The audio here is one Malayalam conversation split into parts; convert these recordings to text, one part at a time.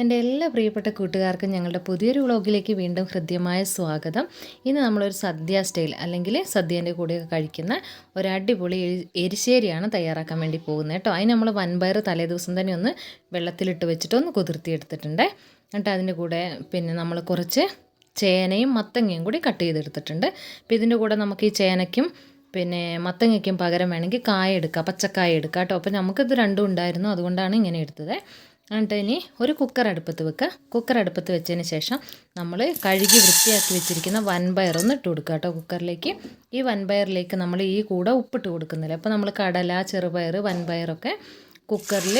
എന്റെ എല്ലാ പ്രിയപ്പെട്ട കൂട്ടുകാർക്കും ഞങ്ങളുടെ പുതിയൊരു വ്ളോഗിലേക്ക് വീണ്ടും ഹൃദ്യമായ സ്വാഗതം. ഇന്ന് നമ്മളൊരു സദ്യ സ്റ്റൈൽ അല്ലെങ്കിൽ സദ്യേന്റെ കൂടെയൊക്കെ കഴിക്കുന്ന ഒരു അടിപൊളി എരിശ്ശേരിയാണ് തയ്യാറാക്കാൻ വേണ്ടി പോകുന്നത് കേട്ടോ. അതിന് നമ്മൾ വൻപയർ തലേദിവസം തന്നെ ഒന്ന് വെള്ളത്തിലിട്ട് വെച്ചിട്ട് ഒന്ന് കുതിർത്തിയെടുത്തിട്ടുണ്ട്. എന്നിട്ട് അതിന്റെ കൂടെ പിന്നെ നമ്മൾ കുറച്ച് ചേനയും മത്തങ്ങയും കൂടി കട്ട് ചെയ്തെടുത്തിട്ടുണ്ട്. അപ്പോൾ ഇതിന്റെ കൂടെ നമുക്ക് ഈ ചേനയ്ക്കും പിന്നെ മത്തങ്ങയ്ക്കും പകരം വേണമെങ്കിൽ കായ എടുക്കാം പച്ചക്കായ എടുക്കാം കേട്ടോ. അപ്പോൾ നമുക്കിത് രണ്ടും ഉണ്ടായിരുന്നു അതുകൊണ്ടാണ് ഇങ്ങനെ എടുത്തത്. എന്നിട്ട് ഇനി ഒരു കുക്കർ അടുപ്പത്ത് വെക്കുക കുക്കർ അടുപ്പത്ത് വെച്ചതിന് ശേഷം നമ്മൾ കഴുകി വൃത്തിയാക്കി വെച്ചിരിക്കുന്ന വൻപയർ ഒന്ന് ഇട്ട് കൊടുക്കുക കേട്ടോ കുക്കറിലേക്ക് ഈ വൻപയറിലേക്ക് നമ്മൾ ഈ കൂടെ ഉപ്പിട്ട് കൊടുക്കുന്നില്ല. അപ്പോൾ നമ്മൾ കടല ചെറുപയർ വൻപയറൊക്കെ കുക്കറിൽ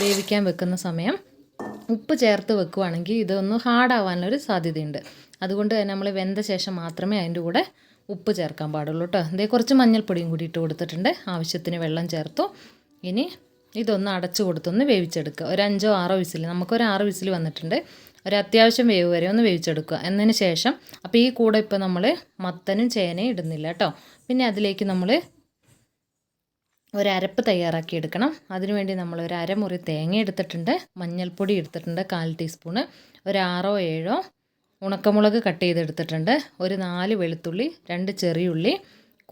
വേവിക്കാൻ വെക്കുന്ന സമയം ഉപ്പ് ചേർത്ത് വെക്കുവാണെങ്കിൽ ഇതൊന്ന് ഹാർഡാവാനുള്ളൊരു സാധ്യതയുണ്ട്. അതുകൊണ്ട് തന്നെ നമ്മൾ വെന്ത ശേഷം മാത്രമേ അതിന്റെ കൂടെ ഉപ്പ് ചേർക്കാൻ പാടുള്ളൂ കേട്ടോ. ഇതേ കുറച്ച് മഞ്ഞൾപ്പൊടിയും കൂടി ഇട്ട് കൊടുത്തിട്ടുണ്ട്. ആവശ്യത്തിന് വെള്ളം ചേർത്തു. ഇനി ഇതൊന്ന് അടച്ചു കൊടുത്തൊന്ന് വേവിച്ചെടുക്കുക. ഒരു അഞ്ചോ ആറോ വിസിൽ നമുക്കൊരു ആറ് വിസിൽ വന്നിട്ടുണ്ട്. ഒരു അത്യാവശ്യം വേവ് വരെ ഒന്ന് വേവിച്ചെടുക്കുക. എന്നതിന് ശേഷം അപ്പോൾ ഈ കൂടെ ഇപ്പോൾ നമ്മൾ മത്തനും ചേനയും ഇടുന്നില്ല കേട്ടോ. പിന്നെ അതിലേക്ക് നമ്മൾ ഒരു അരപ്പ് തയ്യാറാക്കി എടുക്കണം. അതിനുവേണ്ടി നമ്മൾ ഒരു അരമുറി തേങ്ങ എടുത്തിട്ടുണ്ട്. മഞ്ഞൾപ്പൊടി എടുത്തിട്ടുണ്ട് കാൽ ടീസ്പൂണ്. ഒരു ആറോ ഏഴോ ഉണക്കമുളക് കട്ട് ചെയ്തെടുത്തിട്ടുണ്ട്. ഒരു നാല് വെളുത്തുള്ളി രണ്ട് ചെറിയുള്ളി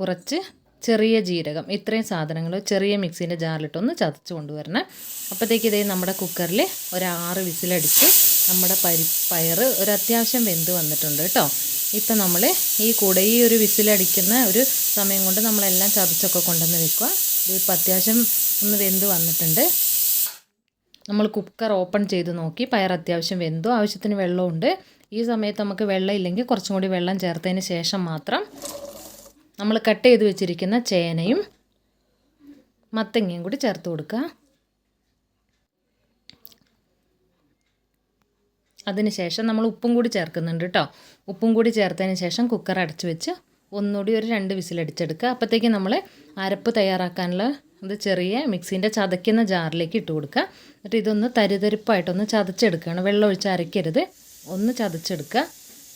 കുറച്ച് ചെറിയ ജീരകം ഇത്രയും സാധനങ്ങൾ ചെറിയ മിക്സീന്റെ ജാറിലിട്ടൊന്ന് ചതച്ച് കൊണ്ടുവരണം. അപ്പോഴത്തേക്ക് ഇതേ നമ്മുടെ കുക്കറിൽ ഒരു ആറ് വിസിലടിച്ച് നമ്മുടെ പരി പയർ ഒരു അത്യാവശ്യം വെന്ത് വന്നിട്ടുണ്ട് കേട്ടോ. ഇപ്പം നമ്മൾ ഈ കൂടെ ഈ ഒരു വിസിലടിക്കുന്ന ഒരു സമയം കൊണ്ട് നമ്മളെല്ലാം ചതച്ചൊക്കെ കൊണ്ടുവന്ന് വെക്കുക. ഇതിപ്പോൾ അത്യാവശ്യം ഒന്ന് വെന്ത് വന്നിട്ടുണ്ട്. നമ്മൾ കുക്കർ ഓപ്പൺ ചെയ്ത് നോക്കി പയർ അത്യാവശ്യം വെന്തു ആവശ്യത്തിന് വെള്ളമുണ്ട് ഈ സമയത്ത് നമുക്ക് വെള്ളം ഇല്ലെങ്കിൽ കുറച്ചും കൂടി വെള്ളം ചേർത്തതിന് ശേഷം മാത്രം നമ്മൾ കട്ട് ചെയ്ത് വെച്ചിരിക്കുന്ന ചേനയും മത്തങ്ങയും കൂടി ചേർത്ത് കൊടുക്കുക. അതിനുശേഷം നമ്മൾ ഉപ്പും കൂടി ചേർക്കുന്നുണ്ട് കേട്ടോ. ഉപ്പും കൂടി ചേർത്തതിന് ശേഷം കുക്കർ അടച്ചു വെച്ച് ഒന്നുകൂടി ഒരു രണ്ട് വിസിലടിച്ചെടുക്കുക. അപ്പോഴത്തേക്കും നമ്മൾ അരപ്പ് തയ്യാറാക്കാനുള്ള ഇത് ചെറിയ മിക്സീന്റെ ചതയ്ക്കുന്ന ജാറിലേക്ക് ഇട്ട് കൊടുക്കുക. എന്നിട്ട് ഇതൊന്ന് തരിതരിപ്പായിട്ടൊന്ന് ചതച്ചെടുക്കുകയാണ്. വെള്ളം ഒഴിച്ച് അരയ്ക്കരുത്. ഒന്ന് ചതച്ചെടുക്കുക.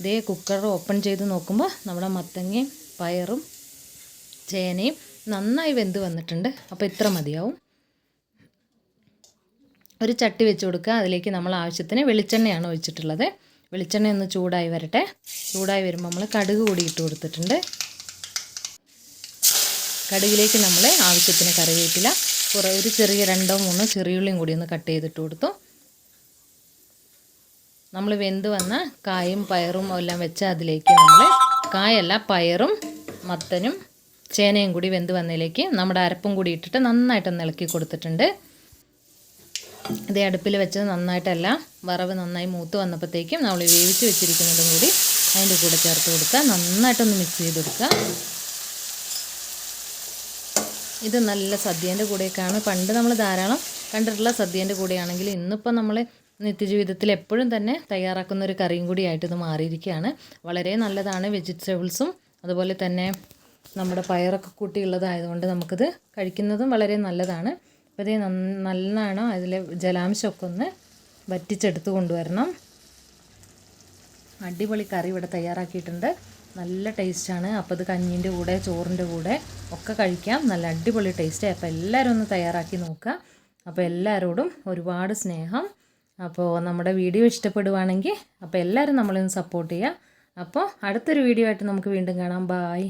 ഇതേ കുക്കർ ഓപ്പൺ ചെയ്ത് നോക്കുമ്പോൾ നമ്മുടെ മത്തങ്ങയും പയറും ചേനയും നന്നായി വെന്ത് വന്നിട്ടുണ്ട്. അപ്പോൾ ഇത്ര മതിയാവും. ഒരു ചട്ടി വെച്ച് കൊടുക്കുക. അതിലേക്ക് നമ്മൾ ആവശ്യത്തിന് വെളിച്ചെണ്ണയാണ് ഒഴിച്ചിട്ടുള്ളത്. വെളിച്ചെണ്ണ ഒന്ന് ചൂടായി വരട്ടെ. ചൂടായി വരുമ്പോൾ നമ്മൾ കടുക് കൂടി ഇട്ട് കൊടുത്തിട്ടുണ്ട്. കടുകിലേക്ക് നമ്മൾ ആവശ്യത്തിന് കറിവേപ്പില കുറേ ഒരു ചെറിയ രണ്ടോ മൂന്നോ ചെറിയുള്ളിയും കൂടി ഒന്ന് കട്ട് ചെയ്തിട്ട് കൊടുത്തു. നമ്മൾ വെന്ത് വന്ന കായും പയറും എല്ലാം വെച്ച് അതിലേക്ക് നമ്മൾ കായല്ല പയറും മത്തനും ചേനയും കൂടി വെന്ത് വന്നതിലേക്ക് നമ്മുടെ അരപ്പും കൂടി ഇട്ടിട്ട് നന്നായിട്ടൊന്ന് ഇളക്കി കൊടുത്തിട്ടുണ്ട്. ഇത് അടുപ്പിൽ വെച്ചത് നന്നായിട്ടല്ല വറവ് നന്നായി മൂത്ത് വന്നപ്പോഴത്തേക്കും നമ്മൾ വേവിച്ച് വെച്ചിരിക്കുന്നതും കൂടി അതിന്റെ കൂടെ ചേർത്ത് കൊടുക്കുക. നന്നായിട്ടൊന്ന് മിക്സ് ചെയ്ത് കൊടുക്കുക. ഇത് നല്ല സദ്യേന്റെ കൂടെയൊക്കെയാണ്. പണ്ട് നമ്മൾ ധാരാളം കണ്ടിട്ടുള്ള സദ്യേന്റെ കൂടെയാണെങ്കിൽ ഇന്നിപ്പോൾ നമ്മൾ നിത്യജീവിതത്തിൽ എപ്പോഴും തന്നെ തയ്യാറാക്കുന്ന ഒരു കറിയും കൂടിയായിട്ട് ഇത് മാറിയിരിക്കുകയാണ്. വളരെ നല്ലതാണ് വെജിറ്റബിൾസും അതുപോലെ തന്നെ നമ്മുടെ പയറൊക്കെ കൂട്ടിയുള്ളതായതുകൊണ്ട് നമുക്കിത് കഴിക്കുന്നതും വളരെ നല്ലതാണ്. അപ്പോൾ ഇതേ നല്ലതാണ് അതിലെ ജലാംശമൊക്കെ ഒന്ന് വറ്റിച്ചെടുത്ത് കൊണ്ടുവരണം. അടിപൊളി കറി ഇവിടെ തയ്യാറാക്കിയിട്ടുണ്ട്. നല്ല ടേസ്റ്റാണ്. അപ്പോൾ ഇത് കഞ്ഞീന്റെ കൂടെ ചോറിന്റെ കൂടെ ഒക്കെ കഴിക്കാം. നല്ല അടിപൊളി ടേസ്റ്റ്. അപ്പോൾ എല്ലാവരും ഒന്ന് തയ്യാറാക്കി നോക്കുക. അപ്പോൾ എല്ലാവരോടും ഒരുപാട് സ്നേഹം. അപ്പോൾ നമ്മുടെ വീഡിയോ ഇഷ്ടപ്പെടുവാണെങ്കിൽ അപ്പോൾ എല്ലാവരും നമ്മളൊന്ന് സപ്പോർട്ട് ചെയ്യുക. അപ്പോൾ അടുത്തൊരു വീഡിയോ ആയിട്ട് നമുക്ക് വീണ്ടും കാണാം. ബായ്